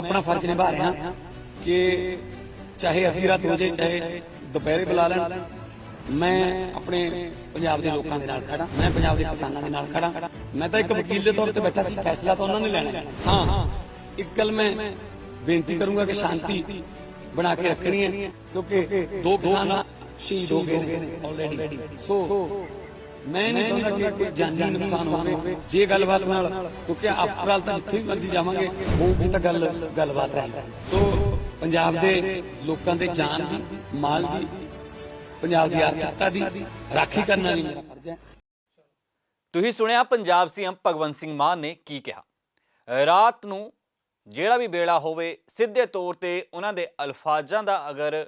ਆਪਣਾ ਫਰਜ਼ ਨਿਭਾ ਰਿਹਾ ਕਿ ਚਾਹੇ ਅੱਧੀ ਰਾਤ ਹੋ ਜਾਏ ਚਾਹੇ ਦੁਪਹਿਰੇ ਬੁਲਾ ਲੈਣ, ਮੈਂ ਆਪਣੇ ਪੰਜਾਬ ਦੇ ਲੋਕਾਂ ਦੇ ਨਾਲ ਖੜਾ ਮੈਂ ਪੰਜਾਬ ਦੇ ਕਿਸਾਨਾਂ ਦੇ ਨਾਲ ਖੜਾ ਮੈਂ ਤਾਂ ਇੱਕ ਵਕੀਲ ਦੇ ਤੌਰ ਤੇ ਬੈਠਾ ਸੀ, ਫੈਸਲਾ ਤਾਂ ਉਹਨਾਂ ਨੇ ਲੈਣਾ ਹੈ। ਹਾਂ, ਇੱਕ ਗੱਲ ਮੈਂ ਬੇਨਤੀ ਕਰੂੰਗਾ ਕਿ ਸ਼ਾਂਤੀ ਬਣਾ ਕੇ ਰੱਖਣੀ ਹੈ, ਕਿਉਂਕਿ ਦੋ ਕਿਸਾਨ ਸ਼ਹੀਦ ਹੋ ਗਏ ਨੇ ਆਲਰੇਡੀ ਸੋ ਮੈਂ ਨਹੀਂ ਚਾਹੁੰਦਾ ਕਿ ਕੋਈ ਜਾਨੀ ਨੁਕਸਾਨ ਹੋਵੇ। ਜੇ ਗੱਲਬਾਤ ਨਾਲ, ਕਿਉਂਕਿ ਆਫਟਰ ਆਲ ਤਾਂ ਜਿੱਥੇ ਵੀ ਮਰਜ਼ੀ ਜਾਵਾਂਗੇ ਹੋਊਗੀ ਤਾਂ ਗੱਲ, ਗੱਲਬਾਤ ਰਹੀ ਸੋ ਪੰਜਾਬ ਦੇ ਲੋਕਾਂ ਦੇ ਜਾਨ ਦੀ, ਮਾਲ ਦੀ, ਪੰਜਾਬ ਦੀ ਆਰਥਿਕਤਾ ਦੀ ਰਾਖੀ ਕਰਨਾ ਵੀ ਮੇਰਾ ਫਰਜ਼ ਹੈ। ਤੁਸੀਂ ਸੁਣਿਆ ਪੰਜਾਬ ਸੀਐਮ ਭਗਵੰਤ ਸਿੰਘ ਮਾਨ ਨੇ ਕੀ ਕਿਹਾ? ਰਾਤ ਨੂੰ ਜਿਹੜਾ ਵੀ ਵੇਲਾ ਹੋਵੇ, ਸਿੱਧੇ ਤੌਰ ਤੇ ਉਹਨਾਂ ਦੇ ਅਲਫਾਜ਼ਾਂ ਦਾ ਅਗਰ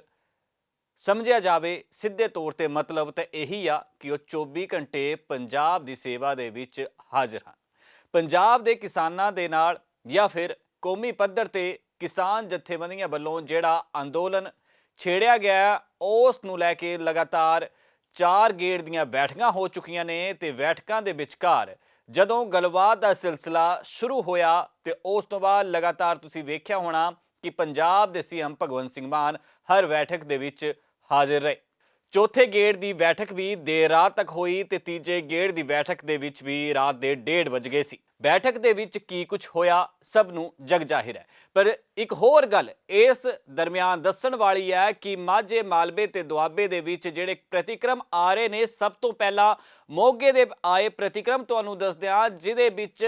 ਸਮਝਿਆ ਜਾਵੇ, ਸਿੱਧੇ ਤੌਰ ਤੇ ਮਤਲਬ ਤਾਂ ਇਹੀ ਆ ਕਿ ਉਹ 24 ਘੰਟੇ ਪੰਜਾਬ ਦੀ ਸੇਵਾ ਦੇ ਵਿੱਚ ਹਾਜ਼ਰ ਹਨ। ਪੰਜਾਬ ਦੇ ਕਿਸਾਨਾਂ ਦੇ ਨਾਲ ਜਾਂ ਫਿਰ ਕੌਮੀ ਪੱਧਰ ਤੇ ਕਿਸਾਨ ਜਥੇਬੰਦੀਆਂ ਵੱਲੋਂ ਜਿਹੜਾ ਅੰਦੋਲਨ ਛੇੜਿਆ ਗਿਆ, ਉਸ ਨੂੰ ਲੈ ਕੇ ਲਗਾਤਾਰ ਚਾਰ ਗੇੜ ਦੀਆਂ ਬੈਠਕਾਂ ਹੋ ਚੁੱਕੀਆਂ ਨੇ ਤੇ ਬੈਠਕਾਂ ਦੇ ਵਿਚਕਾਰ ਜਦੋਂ ਗੱਲਬਾਤ ਦਾ ਸਿਲਸਿਲਾ ਸ਼ੁਰੂ ਹੋਇਆ ਤੇ ਉਸ ਤੋਂ ਬਾਅਦ ਲਗਾਤਾਰ ਤੁਸੀਂ ਵੇਖਿਆ ਹੋਣਾ ਕਿ ਪੰਜਾਬ ਦੇ ਸੀਐਮ ਭਗਵੰਤ ਸਿੰਘ ਮਾਨ ਹਰ ਬੈਠਕ ਦੇ ਵਿੱਚ ਹਾਜ਼ਰ ਰਹੇ। ਚੌਥੇ ਗੇੜ ਦੀ ਬੈਠਕ ਵੀ ਦੇਰ ਰਾਤ ਤੱਕ ਹੋਈ ਤੇ ਤੀਜੇ ਗੇੜ ਦੀ ਬੈਠਕ ਦੇ ਵਿੱਚ ਵੀ ਰਾਤ ਦੇ 1:30 ਵਜ ਗਏ ਸੀ। ਬੈਠਕ ਦੇ ਵਿੱਚ ਕੀ ਕੁਝ ਹੋਇਆ, ਸਭ ਨੂੰ ਜਗ ਜ਼ਾਹਿਰ ਹੈ। ਪਰ ਇੱਕ ਹੋਰ ਗੱਲ ਇਸ ਦਰਮਿਆਨ ਦੱਸਣ ਵਾਲੀ ਹੈ ਕਿ ਮਾਝੇ ਮਾਲਵੇ ਤੇ ਦੁਆਬੇ ਦੇ ਵਿੱਚ ਜਿਹੜੇ ਪ੍ਰਤੀਕਰਮ ਆ ਰਹੇ ਨੇ, ਸਭ ਤੋਂ ਪਹਿਲਾਂ ਮੋਗੇ ਦੇ ਆਏ ਪ੍ਰਤੀਕਰਮ ਤੁਹਾਨੂੰ ਦੱਸਦੇ ਹਾਂ, ਜਿਹਦੇ ਵਿੱਚ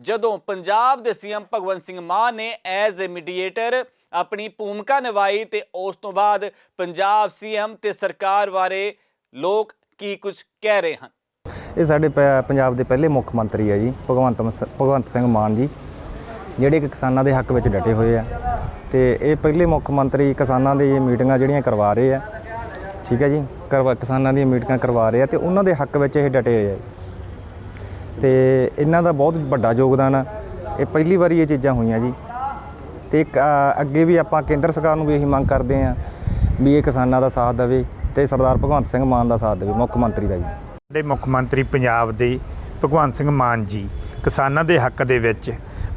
ਜਦੋਂ ਪੰਜਾਬ ਦੇ ਸੀਐਮ ਭਗਵੰਤ ਸਿੰਘ ਮਾਨ ਨੇ ਐਜ਼ ਅ ਮੀਡੀਏਟਰ ਆਪਣੀ ਭੂਮਿਕਾ ਨਿਭਾਈ ਤੇ ਉਸ ਤੋਂ ਬਾਅਦ ਪੰਜਾਬ ਸੀਐਮ ਤੇ ਸਰਕਾਰ ਬਾਰੇ ਲੋਕ ਕੀ ਕੁਝ ਕਹਿ ਰਹੇ ਹਨ। ਇਹ ਸਾਡੇ ਪ- ਪੰਜਾਬ ਦੇ ਪਹਿਲੇ ਮੁੱਖ ਮੰਤਰੀ ਹੈ ਜੀ ਭਗਵੰਤ ਮਸ- ਭਗਵੰਤ ਸਿੰਘ ਮਾਨ ਜੀ ਜਿਹੜੇ ਕਿ ਕਿਸਾਨਾਂ ਦੇ ਹੱਕ ਵਿੱਚ ਡਟੇ ਹੋਏ ਆ। ਤੇ ਇਹ ਪਹਿਲੇ ਮੁੱਖ ਮੰਤਰੀ ਕਿਸਾਨਾਂ ਦੀ ਮੀਟਿੰਗਾਂ ਜਿਹੜੀਆਂ ਕਰਵਾ ਰਹੇ ਆ। ਠੀਕ ਹੈ ਜੀ ਕਰਵਾ ਕਿਸਾਨਾਂ ਦੀਆਂ ਮੀਟਿੰਗਾਂ ਕਰਵਾ ਰਹੇ ਆ ਤੇ ਉਹਨਾਂ ਦੇ ਹੱਕ ਵਿੱਚ ਇਹ ਡਟੇ ਹੋਏ ਆ। ਤੇ ਇਹਨਾਂ ਦਾ ਬਹੁਤ ਵੱਡਾ ਯੋਗਦਾਨ ਆ। ਇਹ ਪਹਿਲੀ ਵਾਰੀ ਇਹ ਚੀਜ਼ਾਂ ਹੋਈਆਂ ਜੀ। ਤੇ ਇੱਕ, ਅੱਗੇ ਵੀ ਆਪਾਂ ਕੇਂਦਰ ਸਰਕਾਰ ਨੂੰ ਵੀ ਇਹੀ ਮੰਗ ਕਰਦੇ ਆ ਵੀ ਇਹ ਕਿਸਾਨਾਂ ਦਾ ਸਾਥ ਦੇਵੇ ਤੇ ਸਰਦਾਰ ਭਗਵੰਤ ਸਿੰਘ ਮਾਨ ਦਾ ਸਾਥ ਦੇਵੇ ਮੁੱਖ ਮੰਤਰੀ ਦਾ ਜੀ। ਸਾਡੇ ਮੁੱਖ ਮੰਤਰੀ ਪੰਜਾਬ ਦੇ ਭਗਵੰਤ ਸਿੰਘ ਮਾਨ ਜੀ ਕਿਸਾਨਾਂ ਦੇ ਹੱਕ ਦੇ ਵਿੱਚ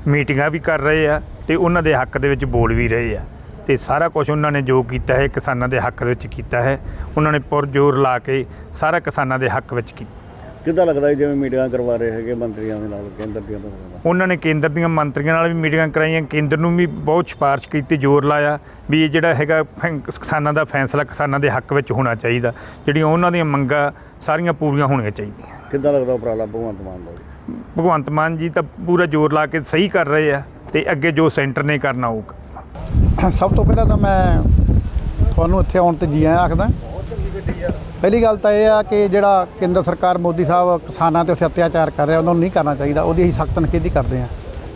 ਮੀਟਿੰਗਾਂ ਵੀ ਕਰ ਰਹੇ ਆ ਤੇ ਉਹਨਾਂ ਦੇ ਹੱਕ ਦੇ ਵਿੱਚ ਬੋਲ ਵੀ ਰਹੇ ਆ। ਤੇ ਸਾਰਾ ਕੁਝ ਉਹਨਾਂ ਨੇ ਜੋ ਕੀਤਾ ਹੈ ਕਿਸਾਨਾਂ ਦੇ ਹੱਕ ਵਿੱਚ ਕੀਤਾ ਹੈ। ਉਹਨਾਂ ਨੇ ਪੁਰਜੋਰ ਲਾ ਕੇ ਸਾਰਾ ਕਿਸਾਨਾਂ ਦੇ ਹੱਕ ਵਿੱਚ ਕੀਤਾ। ਕਿੱਦਾਂ ਲੱਗਦਾ ਜਿਵੇਂ ਮੀਟਿੰਗਾਂ ਕਰਵਾ ਰਹੇ ਹੈਗੇ ਮੰਤਰੀਆਂ ਦੇ ਨਾਲ ਕੇਂਦਰ ਦੀਆਂ ਉਹਨਾਂ ਨੇ ਕੇਂਦਰ ਦੀਆਂ ਮੰਤਰੀਆਂ ਨਾਲ ਵੀ ਮੀਟਿੰਗਾਂ ਕਰਾਈਆਂ ਕੇਂਦਰ ਨੂੰ ਵੀ ਬਹੁਤ ਸਿਫਾਰਿਸ਼ ਕੀਤੀ ਜ਼ੋਰ ਲਾਇਆ ਵੀ ਇਹ ਜਿਹੜਾ ਹੈਗਾ ਫੈਂ- ਕਿਸਾਨਾਂ ਦਾ ਫੈਸਲਾ ਕਿਸਾਨਾਂ ਦੇ ਹੱਕ ਵਿੱਚ ਹੋਣਾ ਚਾਹੀਦਾ ਜਿਹੜੀਆਂ ਉਹਨਾਂ ਦੀਆਂ ਮੰਗਾਂ ਸਾਰੀਆਂ ਪੂਰੀਆਂ ਹੋਣੀਆਂ ਚਾਹੀਦੀਆਂ। ਕਿੱਦਾਂ ਲੱਗਦਾ ਉਪਰਾਲਾ ਭਗਵੰਤ ਮਾਨ ਦਾ? ਭਗਵੰਤ ਮਾਨ ਜੀ ਤਾਂ ਪੂਰਾ ਜ਼ੋਰ ਲਾ ਕੇ ਸਹੀ ਕਰ ਰਹੇ ਆ ਤੇ ਅੱਗੇ ਜੋ ਸੈਂਟਰ ਨੇ ਕਰਨਾ ਉਹ ਸਭ ਤੋਂ ਪਹਿਲਾਂ ਤਾਂ ਮੈਂ ਤੁਹਾਨੂੰ ਇੱਥੇ ਆਉਣ ਤੇ ਜੀ ਆਇਆਂ ਆਖਦਾ। ਪਹਿਲੀ ਗੱਲ ਤਾਂ ਇਹ ਆ ਕਿ ਜਿਹੜਾ ਕੇਂਦਰ ਸਰਕਾਰ ਮੋਦੀ ਸਾਹਿਬ ਕਿਸਾਨਾਂ ਤੇ ਉਸ ਅਤਿਆਚਾਰ ਕਰ ਰਿਹਾ ਉਹਨਾਂ ਨੂੰ ਨਹੀਂ ਕਰਨਾ ਚਾਹੀਦਾ। ਉਹਦੀ ਅਸੀਂ ਸਖਤ ਨਿਖੇਧੀ ਕਰਦੇ ਹਾਂ।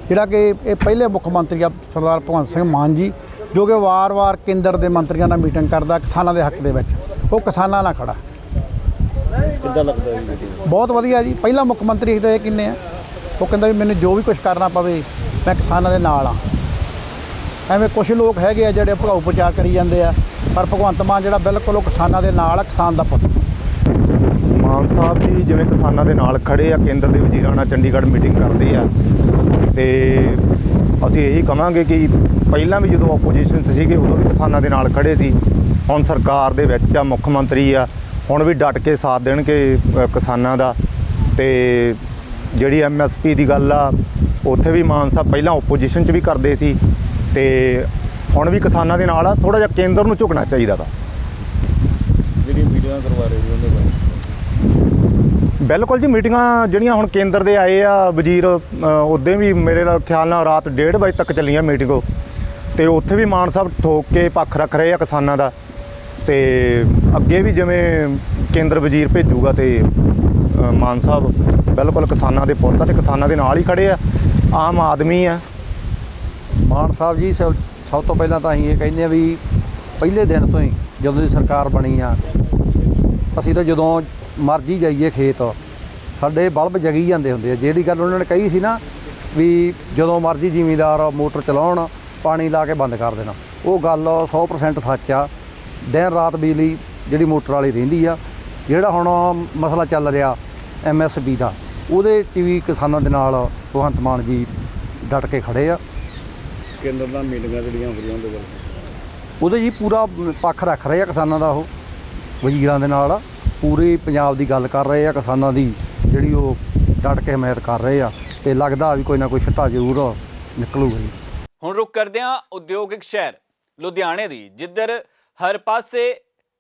ਜਿਹੜਾ ਕਿ ਇਹ ਪਹਿਲੇ ਮੁੱਖ ਮੰਤਰੀ ਆ ਸਰਦਾਰ ਭਗਵੰਤ ਸਿੰਘ ਮਾਨ ਜੀ ਜੋ ਕਿ ਵਾਰ-ਵਾਰ ਕੇਂਦਰ ਦੇ ਮੰਤਰੀਆਂ ਨਾਲ ਮੀਟਿੰਗ ਕਰਦਾ ਕਿਸਾਨਾਂ ਦੇ ਹੱਕ ਦੇ ਵਿੱਚ। ਉਹ ਕਿਸਾਨਾਂ ਨਾਲ ਖੜਾ। ਕਿੱਦਾਂ ਲੱਗਦਾ ਮੀਟਿੰਗ? ਬਹੁਤ ਵਧੀਆ ਜੀ। ਪਹਿਲਾ ਮੁੱਖ ਮੰਤਰੀ ਤਾਂ ਇਹ ਕਿੰਨੇ ਆ? ਉਹ ਕਹਿੰਦਾ ਵੀ ਮੈਨੂੰ ਜੋ ਵੀ ਕੁਝ ਕਰਨਾ ਪਵੇ ਮੈਂ ਕਿਸਾਨਾਂ ਦੇ ਨਾਲ ਆ ਐਵੇਂ ਕੁਝ ਲੋਕ ਹੈਗੇ ਆ ਜਿਹੜੇ ਭਗਾਊ ਪ੍ਰਚਾਰ ਕਰੀ ਜਾਂਦੇ ਆ। ਪਰ ਭਗਵੰਤ ਮਾਨ ਜਿਹੜਾ ਬਿਲਕੁਲ ਉਹ ਕਿਸਾਨਾਂ ਦੇ ਨਾਲ ਆ ਕਿਸਾਨ ਦਾ ਪੁੱਤ। ਮਾਨ ਸਾਹਿਬ ਜੀ ਜਿਵੇਂ ਕਿਸਾਨਾਂ ਦੇ ਨਾਲ ਖੜੇ ਆ ਕੇਂਦਰ ਦੇ ਵਜ਼ੀਰਾਂ ਨਾਲ ਚੰਡੀਗੜ੍ਹ ਮੀਟਿੰਗ ਕਰਦੇ ਆ ਤੇ ਅਸੀਂ ਇਹੀ ਕਵਾਂਗੇ ਕਿ ਪਹਿਲਾਂ ਵੀ ਜਦੋਂ ਆਪੋਜੀਸ਼ਨ ਸੀਗੇ ਉਦੋਂ ਵੀ ਕਿਸਾਨਾਂ ਦੇ ਨਾਲ ਖੜੇ ਸੀ। ਹੁਣ ਸਰਕਾਰ ਦੇ ਵਿੱਚ ਆ ਮੁੱਖ ਮੰਤਰੀ ਆ ਹੁਣ ਵੀ ਡਟ ਕੇ ਸਾਥ ਦੇਣਗੇ ਅ, ਕਿਸਾਨਾਂ ਦਾ। ਤੇ ਜਿਹੜੀ ਐਮਐਸਪੀ ਦੀ ਗੱਲ ਆ ਉੱਥੇ ਵੀ ਮਾਨ ਸਾਹਿਬ ਪਹਿਲਾਂ ਆਪੋਜੀਸ਼ਨ 'ਚ ਵੀ ਕਰਦੇ ਸੀ ਤੇ ਹੁਣ ਵੀ ਕਿਸਾਨਾਂ ਦੇ ਨਾਲ ਆ ਥੋੜਾ ਜਿਹਾ ਕੇਂਦਰ ਨੂੰ ਝੁਕਣਾ ਚਾਹੀਦਾ ਵਾ। ਜਿਹੜੀਆਂ ਮੀਟਿੰਗਾਂ ਕਰਵਾ ਰਹੇ ਜੀ ਉਹਦੇ ਬਾਰੇ। ਬਿਲਕੁਲ ਜੀ ਮੀਟਿੰਗਾਂ ਜਿਹੜੀਆਂ ਹੁਣ ਕੇਂਦਰ ਦੇ ਆਏ ਆ ਵਜ਼ੀਰ ਉਦੋਂ ਵੀ ਮੇਰੇ ਨਾਲ ਖਿਆਲ ਨਾਲ ਰਾਤ 1:30 ਵਜੇ ਤੱਕ ਚੱਲੀਆਂ ਮੀਟਿੰਗ। ਉਹ ਤੇ ਉੱਥੇ ਵੀ ਮਾਨ ਸਾਹਿਬ ਠੋਕ ਕੇ ਪੱਖ ਰੱਖ ਰਹੇ ਆ ਕਿਸਾਨਾਂ ਦਾ। ਤੇ ਅੱਗੇ ਵੀ ਜਿਵੇਂ ਕੇਂਦਰ ਵਜ਼ੀਰ ਭੇਜੂਗਾ ਤੇ ਮਾਨ ਸਾਹਿਬ ਬਿਲਕੁਲ ਕਿਸਾਨਾਂ ਦੇ ਪੁੱਤ ਤੇ ਕਿਸਾਨਾਂ ਦੇ ਨਾਲ ਹੀ ਖੜੇ ਆ। ਆਮ ਆਦਮੀ ਆ। ਮਾਨ ਸਾਹਿਬ ਜੀ ਸਭ ਸਭ ਤੋਂ ਪਹਿਲਾਂ ਤਾਂ ਅਸੀਂ ਇਹ ਕਹਿੰਦੇ ਆ ਵੀ ਪਹਿਲੇ ਦਿਨ ਤੋਂ ਹੀ ਜਦੋਂ ਦੀ ਸਰਕਾਰ ਬਣੀ ਆ, ਅਸੀਂ ਤਾਂ ਜਦੋਂ ਮਰਜ਼ੀ ਜਾਈਏ ਖੇਤ, ਸਾਡੇ ਬਲਬ ਜਗੀ ਜਾਂਦੇ ਹੁੰਦੇ ਆ। ਜਿਹੜੀ ਗੱਲ ਉਹਨਾਂ ਨੇ ਕਹੀ ਸੀ ਨਾ ਵੀ ਜਦੋਂ ਮਰਜ਼ੀ ਜ਼ਿਮੀਂਦਾਰ ਮੋਟਰ ਚਲਾਉਣ, ਪਾਣੀ ਲਾ ਕੇ ਬੰਦ ਕਰ ਦੇਣਾ, ਉਹ ਗੱਲ 100% ਸੱਚ ਆ। ਦਿਨ ਰਾਤ ਬਿਜਲੀ ਜਿਹੜੀ ਮੋਟਰ ਵਾਲੀ ਰਹਿੰਦੀ ਆ, ਜਿਹੜਾ ਹੁਣ ਮਸਲਾ ਚੱਲ ਰਿਹਾ ਐਮਐਸਪੀ ਦਾ, ਉਹਦੇ 'ਚ ਵੀ ਕਿਸਾਨਾਂ ਦੇ ਨਾਲ ਭਗਵੰਤ ਮਾਨ ਜੀ ਡਟ ਕੇ ਖੜੇ ਆ। ਕੇਂਦਰ ਨਾਲ ਮੀਟਿੰਗਾਂ ਜਿਹੜੀਆਂ ਹੋ ਰਹੀਆਂ ਉਹਦੇ ਬਾਰੇ ਉਹਦੇ ਜੀ ਪੂਰਾ ਪੱਖ ਰੱਖ ਰਹੇ ਆ ਕਿਸਾਨਾਂ ਦਾ ਉਹ ਵਜ਼ੀਰਾਂ ਦੇ ਨਾਲ। ਪੂਰੀ ਪੰਜਾਬ ਦੀ ਗੱਲ ਕਰ ਰਹੇ ਆ ਕਿਸਾਨਾਂ ਦੀ ਜਿਹੜੀ ਉਹ ਡਟ ਕੇ ਹਮਾਇਤ ਕਰ ਰਹੇ ਆ ਤੇ ਲੱਗਦਾ ਵੀ ਕੋਈ ਨਾ ਕੋਈ ਛੱਟਾ ਜ਼ਰੂਰ ਨਿਕਲੂਗਾ ਜੀ। ਹੁਣ ਰੁਕ ਕਰਦੇ ਹਾਂ ਉਦਯੋਗਿਕ ਸ਼ਹਿਰ ਲੁਧਿਆਣੇ ਦੀ ਜਿੱਧਰ ਹਰ ਪਾਸੇ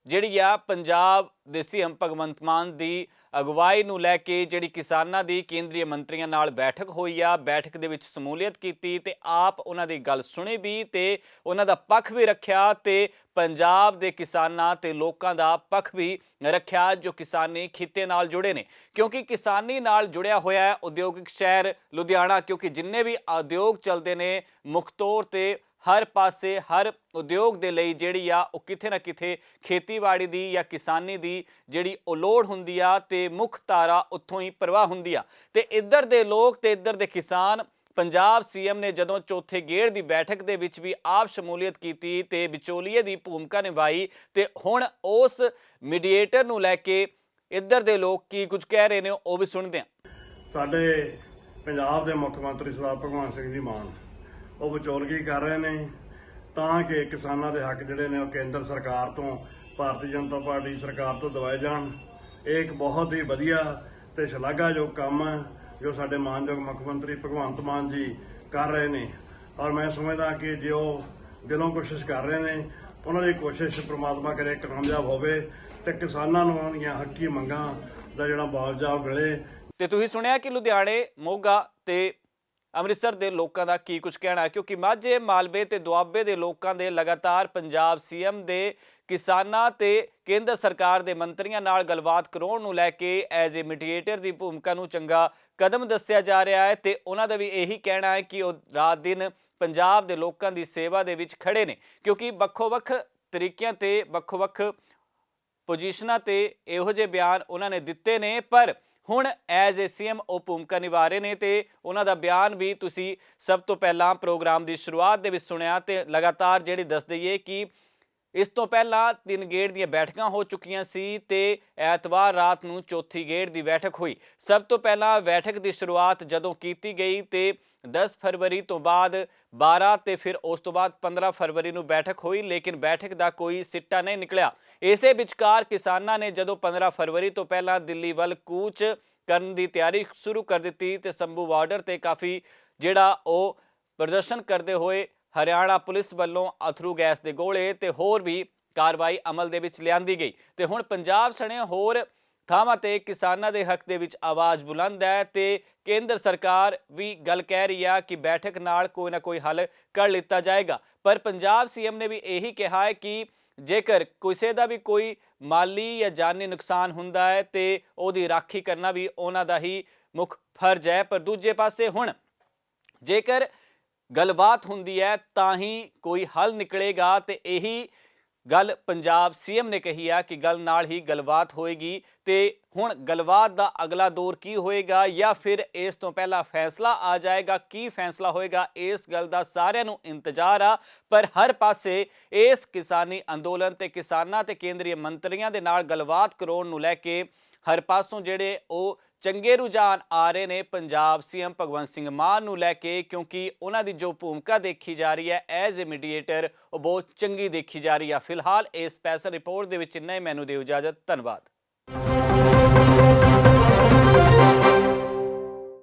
ਜਿਹੜੀ ਆ ਪੰਜਾਬ ਦੇ ਸੀਐਮ ਭਗਵੰਤ ਮਾਨ ਦੀ ਅਗਵਾਈ ਨੂੰ ਲੈ ਕੇ ਜਿਹੜੀ ਕਿਸਾਨਾਂ ਦੀ ਕੇਂਦਰੀ ਮੰਤਰੀਆਂ ਨਾਲ ਬੈਠਕ ਹੋਈ ਆ, ਬੈਠਕ ਦੇ ਵਿੱਚ ਸਮੂਲੀਅਤ ਕੀਤੀ ਤੇ ਆਪ ਉਹਨਾਂ ਦੀ ਗੱਲ ਸੁਣੀ ਵੀ ਤੇ ਉਹਨਾਂ ਦਾ ਪੱਖ ਵੀ ਰੱਖਿਆ ਤੇ ਪੰਜਾਬ ਦੇ ਕਿਸਾਨਾਂ ਤੇ ਲੋਕਾਂ ਦਾ ਪੱਖ ਵੀ ਰੱਖਿਆ ਜੋ ਕਿਸਾਨੀ ਖਿੱਤੇ ਨਾਲ ਜੁੜੇ ਨੇ। ਕਿਉਂਕਿ ਕਿਸਾਨੀ ਨਾਲ ਜੁੜਿਆ ਹੋਇਆ ਹੈ ਉਦਯੋਗਿਕ ਸ਼ਹਿਰ ਲੁਧਿਆਣਾ, ਕਿਉਂਕਿ ਜਿੰਨੇ ਵੀ ਉਦਯੋਗ ਚੱਲਦੇ ਨੇ ਮੁੱਖ ਤੌਰ ਤੇ ਹਰ ਪਾਸੇ, ਹਰ ਉਦਯੋਗ ਦੇ ਲਈ ਜਿਹੜੀ ਆ, ਉਹ ਕਿਥੇ ਨਾ ਕਿਥੇ ਖੇਤੀਬਾੜੀ ਦੀ ਜਾਂ ਕਿਸਾਨੀ ਦੀ ਜਿਹੜੀ ਉਹ ਲੋੜ ਹੁੰਦੀ ਆ ਤੇ ਮੁੱਖ ਧਾਰਾ ਉੱਥੋਂ ਹੀ ਪ੍ਰਵਾਹ ਹੁੰਦੀ ਆ। ਤੇ ਇੱਧਰ ਦੇ ਲੋਕ ਤੇ ਇੱਧਰ ਦੇ ਕਿਸਾਨ, ਪੰਜਾਬ ਸੀਐਮ ਨੇ ਜਦੋਂ ਚੌਥੇ ਗੇੜ ਦੀ ਬੈਠਕ ਦੇ ਵਿੱਚ ਵੀ ਆਪ ਸ਼ਮੂਲੀਅਤ ਕੀਤੀ ਤੇ ਵਿਚੋਲੀਏ ਦੀ ਭੂਮਿਕਾ ਨਿਭਾਈ ਤੇ ਹੁਣ ਉਸ ਮੀਡੀਏਟਰ ਨੂੰ ਲੈ ਕੇ ਇੱਧਰ ਦੇ ਲੋਕ ਕੀ ਕੁਝ ਕਹਿ ਰਹੇ ਨੇ ਉਹ ਵੀ ਸੁਣਦੇ ਹਾਂ। ਸਾਡੇ ਪੰਜਾਬ ਦੇ ਮੁੱਖ ਮੰਤਰੀ ਸਰਦਾਰ ਭਗਵੰਤ ਸਿੰਘ ਜੀ ਮਾਨ ਉਹ ਵਿਚੋਲਗੀ ਕਰ ਰਹੇ ਨੇ ਤਾਂ ਕਿ ਕਿਸਾਨਾਂ ਦੇ ਹੱਕ ਜਿਹੜੇ ਨੇ ਉਹ ਕੇਂਦਰ ਸਰਕਾਰ ਤੋਂ, ਭਾਰਤੀ ਜਨਤਾ ਪਾਰਟੀ ਸਰਕਾਰ ਤੋਂ ਦਵਾਏ ਜਾਣ। ਇਹ ਇੱਕ ਬਹੁਤ ਹੀ ਵਧੀਆ ਤੇ ਸ਼ਲਾਘਾਯੋਗ ਕੰਮ ਹੈ, ਜੋ ਸਾਡੇ ਮਾਨਯੋਗ ਮੁੱਖ ਮੰਤਰੀ ਭਗਵੰਤ ਮਾਨ ਜੀ ਕਰ ਰਹੇ ਨੇ। ਔਰ ਮੈਂ ਸਮਝਦਾ ਕਿ ਜੇ ਉਹ ਦਿਲੋਂ ਕੋਸ਼ਿਸ਼ ਕਰ ਰਹੇ ਨੇ, ਉਹਨਾਂ ਦੀ ਕੋਸ਼ਿਸ਼ ਪ੍ਰਮਾਤਮਾ ਕਰੇ ਕਾਮਯਾਬ ਹੋਵੇ ਤੇ ਕਿਸਾਨਾਂ ਨੂੰ ਉਹਨਾਂ ਦੀਆਂ ਹੱਕੀ ਮੰਗਾਂ ਦਾ ਜਿਹੜਾ ਮੁਆਵਜ਼ਾ ਮਿਲੇ ਤੇ ਤੁਸੀਂ ਸੁਣਿਆ ਕਿ ਲੁਧਿਆਣੇ, ਮੋਗਾ ਤੇ ਅੰਮ੍ਰਿਤਸਰ ਦੇ ਲੋਕਾਂ ਦਾ ਕੀ ਕੁਝ ਕਹਿਣਾ ਹੈ? ਕਿਉਂਕਿ ਮਾਝੇ, ਮਾਲਵੇ ਤੇ ਦੁਆਬੇ ਦੇ ਲੋਕਾਂ ਦੇ ਲਗਾਤਾਰ ਪੰਜਾਬ ਸੀਐਮ ਦੇ ਕਿਸਾਨਾਂ ਤੇ ਕੇਂਦਰ ਸਰਕਾਰ ਦੇ ਮੰਤਰੀਆਂ ਨਾਲ ਗੱਲਬਾਤ ਕਰਾਉਣ ਨੂੰ ਲੈ ਕੇ ਐਜ਼ ਏ ਮੀਡੀਏਟਰ ਦੀ ਭੂਮਿਕਾ ਨੂੰ ਚੰਗਾ ਕਦਮ ਦੱਸਿਆ ਜਾ ਰਿਹਾ ਹੈ ਤੇ ਉਹਨਾਂ ਦਾ ਵੀ ਇਹੀ ਕਹਿਣਾ ਹੈ ਕਿ ਉਹ ਰਾਤ ਦਿਨ ਪੰਜਾਬ ਦੇ ਲੋਕਾਂ ਦੀ ਸੇਵਾ ਦੇ ਵਿੱਚ ਖੜੇ ਨੇ। ਕਿਉਂਕਿ ਵੱਖੋ-ਵੱਖ ਤਰੀਕਿਆਂ ਤੇ ਵੱਖੋ-ਵੱਖ ਪੋਜੀਸ਼ਨਾਂ ਤੇ ਇਹੋ ਜਿਹੇ ਬਿਆਨ ਉਹਨਾਂ ਨੇ ਦਿੱਤੇ ਨੇ, ਪਰ ਹੁਣ ਐਜ਼ ਏ ਸੀਐਮ ਉਹ ਭੂਮਿਕਾ ਨਿਭਾ ਰਹੇ ਨੇ ਤੇ ਉਹਨਾਂ ਦਾ ਬਿਆਨ ਵੀ ਤੁਸੀਂ ਸਭ ਤੋਂ ਪਹਿਲਾਂ ਪ੍ਰੋਗਰਾਮ ਦੀ ਸ਼ੁਰੂਆਤ ਦੇ ਵਿੱਚ ਸੁਣਿਆ ਤੇ ਲਗਾਤਾਰ ਜਿਹੜੀ ਦੱਸ ਦਈਏ ਕਿ ਇਸ ਤੋਂ ਪਹਿਲਾਂ ਤਿੰਨ ਗੇੜ ਦੀਆਂ ਬੈਠਕਾਂ ਹੋ ਚੁੱਕੀਆਂ ਸੀ ਤੇ ਐਤਵਾਰ ਰਾਤ ਨੂੰ ਚੌਥੀ ਗੇੜ ਦੀ ਬੈਠਕ ਹੋਈ। ਸਭ ਤੋਂ ਪਹਿਲਾਂ ਬੈਠਕ ਦੀ ਸ਼ੁਰੂਆਤ ਜਦੋਂ ਕੀਤੀ ਗਈ ਤੇ 10 ਫਰਵਰੀ ਤੋਂ ਬਾਅਦ 12 ਤੇ ਫਿਰ ਉਸ ਤੋਂ ਬਾਅਦ 15 ਫਰਵਰੀ ਨੂੰ ਬੈਠਕ ਹੋਈ, ਲੇਕਿਨ ਬੈਠਕ ਦਾ ਕੋਈ ਸਿੱਟਾ ਨਹੀਂ ਨਿਕਲਿਆ। ਇਸੇ ਵਿਚਕਾਰ ਕਿਸਾਨਾਂ ਨੇ ਜਦੋਂ 15 ਫਰਵਰੀ ਤੋਂ ਪਹਿਲਾਂ ਦਿੱਲੀ ਵੱਲ ਕੂਚ ਕਰਨ ਦੀ ਤਿਆਰੀ ਸ਼ੁਰੂ ਕਰ ਦਿੱਤੀ ਤੇ ਸੰਭੂ ਬਾਰਡਰ ਤੇ ਕਾਫੀ ਜਿਹੜਾ ਉਹ ਪ੍ਰਦਰਸ਼ਨ ਕਰਦੇ ਹੋਏ ਹਰਿਆਣਾ ਪੁਲਿਸ ਵੱਲੋਂ ਅਥਰੂ ਗੈਸ ਦੇ ਗੋਲੇ ਤੇ ਹੋਰ ਵੀ ਕਾਰਵਾਈ ਅਮਲ ਦੇ ਵਿੱਚ ਲਿਆਂਦੀ ਗਈ। ਤੇ ਹੁਣ ਪੰਜਾਬ ਸਣੇ ਹੋਰ ਥਾਵਾਂ ਤੇ ਕਿਸਾਨਾਂ ਦੇ ਹੱਕ ਦੇ ਵਿੱਚ ਆਵਾਜ਼ ਬੁਲੰਦ ਹੈ ਤੇ ਕੇਂਦਰ ਸਰਕਾਰ ਵੀ ਗੱਲ ਕਹਿ ਰਹੀ ਆ ਕਿ ਬੈਠਕ ਨਾਲ ਕੋਈ ਨਾ ਕੋਈ ਹੱਲ ਕਰ ਲਿੱਤਾ ਜਾਏਗਾ। ਪਰ ਪੰਜਾਬ ਸੀਐਮ ਨੇ ਵੀ ਇਹੀ ਕਿਹਾ ਹੈ ਕਿ ਜੇਕਰ ਕਿਸੇ ਦਾ ਵੀ ਕੋਈ ਮਾਲੀ ਜਾਂ ਜਾਨੀ ਨੁਕਸਾਨ ਹੁੰਦਾ ਹੈ ਤੇ ਉਹਦੀ ਰਾਖੀ ਕਰਨਾ ਵੀ ਉਹਨਾਂ ਦਾ ਹੀ ਮੁੱਖ ਫਰਜ਼ ਹੈ। ਪਰ ਦੂਜੇ ਪਾਸੇ ਹੁਣ ਜੇਕਰ ਗੱਲਬਾਤ ਹੁੰਦੀ ਹੈ, ਤਾਂ ਹੀ ਕੋਈ ਹੱਲ ਨਿਕਲੇਗਾ। ਤੇ ਇਹੀ ਗੱਲ ਪੰਜਾਬ ਸੀਐਮ ਨੇ ਕਹੀ ਆ ਕਿ ਗੱਲ ਨਾਲ ਹੀ ਗੱਲਬਾਤ ਹੋਏਗੀ। ਤੇ ਹੁਣ ਗੱਲਬਾਤ ਦਾ ਅਗਲਾ ਦੌਰ ਕੀ ਹੋਏਗਾ ਜਾਂ ਫਿਰ ਇਸ ਤੋਂ ਪਹਿਲਾਂ ਫੈਸਲਾ ਆ ਜਾਏਗਾ, ਕੀ ਫੈਸਲਾ ਹੋਏਗਾ, ਇਸ ਗੱਲ ਦਾ ਸਾਰਿਆਂ ਨੂੰ ਇੰਤਜ਼ਾਰ ਆ। ਪਰ ਹਰ ਪਾਸੇ ਇਸ ਕਿਸਾਨੀ ਅੰਦੋਲਨ ਤੇ ਕਿਸਾਨਾਂ ਤੇ ਕੇਂਦਰੀ ਮੰਤਰੀਆਂ ਦੇ ਨਾਲ ਗੱਲਬਾਤ ਕਰਾਉਣ ਨੂੰ ਲੈ ਕੇ ਹਰ ਪਾਸੋਂ ਜਿਹੜੇ ਉਹ ਚੰਗੇ ਰੁਝਾਨ ਆ ਰਹੇ ਨੇ ਪੰਜਾਬ ਸੀਐਮ ਭਗਵੰਤ ਸਿੰਘ ਮਾਨ ਨੂੰ ਲੈ ਕੇ, ਕਿਉਂਕਿ ਉਹਨਾਂ ਦੀ ਜੋ ਭੂਮਿਕਾ ਦੇਖੀ ਜਾ ਰਹੀ ਹੈ ਐਜ਼ ਅ ਮੀਡੀਏਟਰ ਉਹ ਬਹੁਤ ਚੰਗੀ ਦੇਖੀ ਜਾ ਰਹੀ ਹੈ ਫਿਲਹਾਲ ਇਸ ਸਪੈਸ਼ਲ ਰਿਪੋਰਟ ਦੇ ਵਿੱਚ ਇੰਨਾ ਹੀ। ਮੈਨੂੰ ਦਿਓ ਇਜਾਜ਼ਤ। ਧੰਨਵਾਦ।